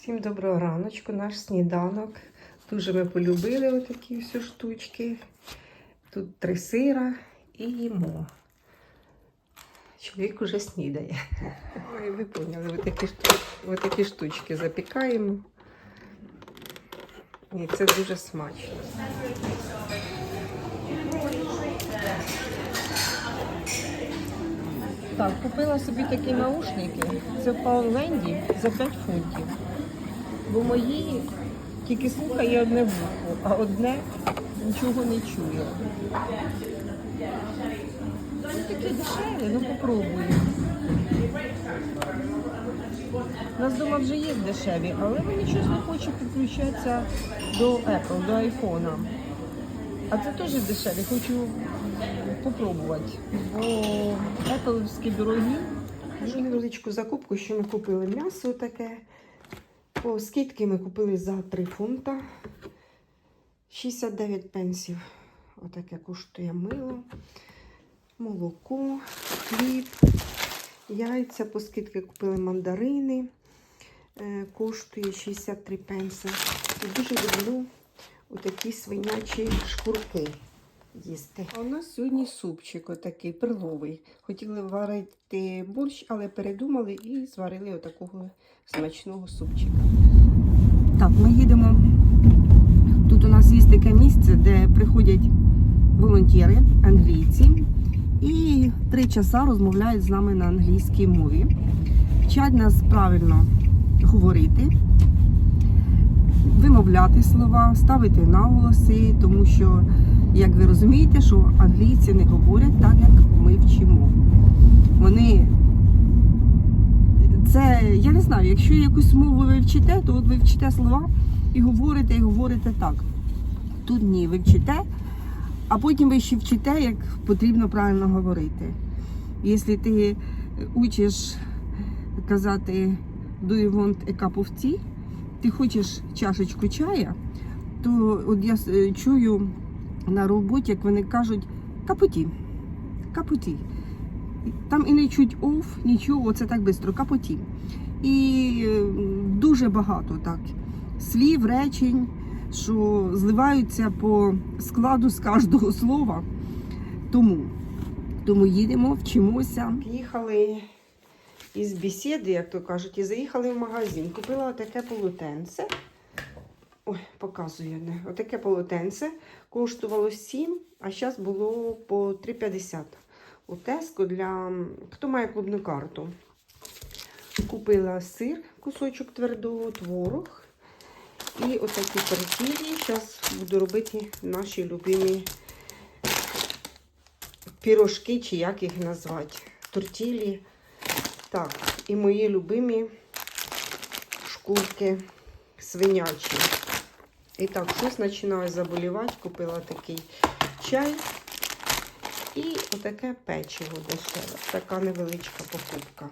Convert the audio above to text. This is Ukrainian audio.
Всім доброго раночку, наш сніданок. Дуже ми полюбили отакі всі штучки. Тут три сира і їмо. Чоловік уже снідає. Ой, ви поняли, отакі, шту... отакі штучки запікаємо. І це дуже смачно. Так, купила собі такі наушники. Це в Пауленді за 5 фунтів. Бо мої тільки слухає одне вухо, а одне нічого не чує. Ну, такі дешеві, ну попробую. У нас вдома вже є дешеві, але вони щось не хочуть підключатися до Apple, до айфона. А це теж дешеві, хочу попробувати. Бо Apple'івські дорогі. Невеличку закупку, що ми купили м'ясо таке. По скидки ми купили за 3 фунта. 69 пенсів. Отаке коштує мило, молоко, хліб, яйця. По скидки купили мандарини. Е, Коштує 63 пенси. І дуже люблю отакі свинячі шкурки їсти. А у нас сьогодні супчик отакий перловий. Хотіли варити борщ, але передумали і зварили отакого смачного супчика. Так, ми їдемо. Тут у нас є таке місце, де приходять волонтери, англійці, і три часа розмовляють з нами на англійській мові. Вчать нас правильно говорити, вимовляти слова, ставити наголоси, тому що, як ви розумієте, що англійці не говорять так, як ми вчимо. Вони це я не знаю, якщо якусь мову ви вчите, то от ви вчите слова і говорите, і говорите так. Тут ні, ви вчите, а потім ви ще вчите, як потрібно правильно говорити. Якщо ти учиш казати do you want a cup of tea, ти хочеш чашечку чая, то от я е, чую на роботі, як вони кажуть капоті. Капоті. Там і не чуть оф, нічого, оце так швидко, капоті. І е, дуже багато так слів, речень, що зливаються по складу з кожного слова. Тому, тому їдемо, вчимося. Їхали із бесіди, як то кажуть, і заїхали в магазин. Купила таке полотенце. Ой, показую. Отаке полотенце коштувало 7, а зараз було по 3,50 у Теско для хто має клубну карту. Купила сир, кусочок твердого, творог. І отакі тортілі. Зараз буду робити наші любимі пірожки, чи як їх назвати. Тортілі. Так, і мої любимі шкурки свинячі. І так, щось починаю заболівати. Купила такий чай. І отаке печиво дешеве. Така невеличка покупка.